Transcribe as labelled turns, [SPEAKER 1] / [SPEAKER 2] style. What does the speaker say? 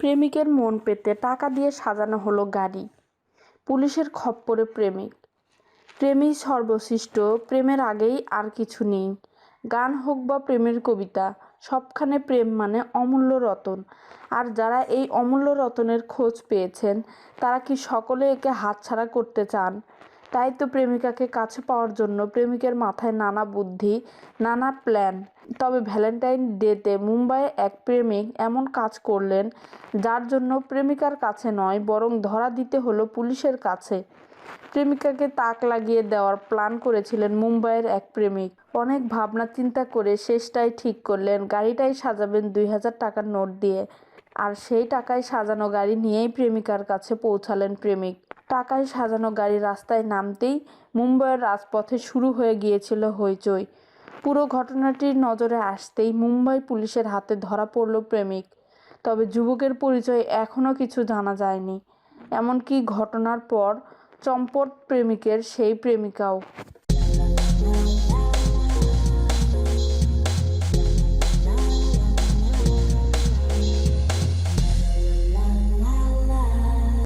[SPEAKER 1] প্রেমিকের মন পেতে টাকা দিয়ে সাজানো হলো গাড়ি। পুলিশের খপ্পরে প্রেমিক। প্রেমই সর্বশ্রেষ্ঠ, প্রেমের আগেই আর কিছু নেই। গান হোক বা প্রেমের কবিতা, সবখানে প্রেম মানে অমূল্য রতন। আর যারা এই অমূল্য রতনের খোঁজ পেয়েছেন, তারা কি সকলে একে হাতছাড়া করতে চান? তাই তো প্রেমিকাকে কাছে পাওয়ার জন্য প্রেমিকের মাথায় নানা বুদ্ধি, নানা প্ল্যান তবে ভ্যালেন্টাইন ডেতে মুম্বাইয়ে এক প্রেমিক এমন কাজ করলেন যার জন্য প্রেমিকার কাছে নয়, বরং ধরা দিতে হলো পুলিশের কাছে। প্রেমিকাকে তাক লাগিয়ে দেওয়ার প্ল্যান করেছিলেন মুম্বাইয়ের এক প্রেমিক। অনেক ভাবনা চিন্তা করে শেষটাই ঠিক করলেন, গাড়িটাই সাজাবেন দুই হাজার টাকার নোট দিয়ে। আর সেই টাকায় সাজানো গাড়ি নিয়েই প্রেমিকার কাছে পৌঁছালেন প্রেমিক। টাকায় সাজানো গাড়ি রাস্তায় নামতেই মুম্বাইয়ের রাজপথে শুরু হয়ে গিয়েছিল হইচই। পুরো ঘটনাটির নজরে আসতেই মুম্বাই পুলিশের হাতে ধরা পড়ল প্রেমিক। তবে যুবকের পরিচয় এখনও কিছু জানা যায়নি। এমনকি ঘটনার পর চম্পট প্রেমিকের সেই প্রেমিকাও।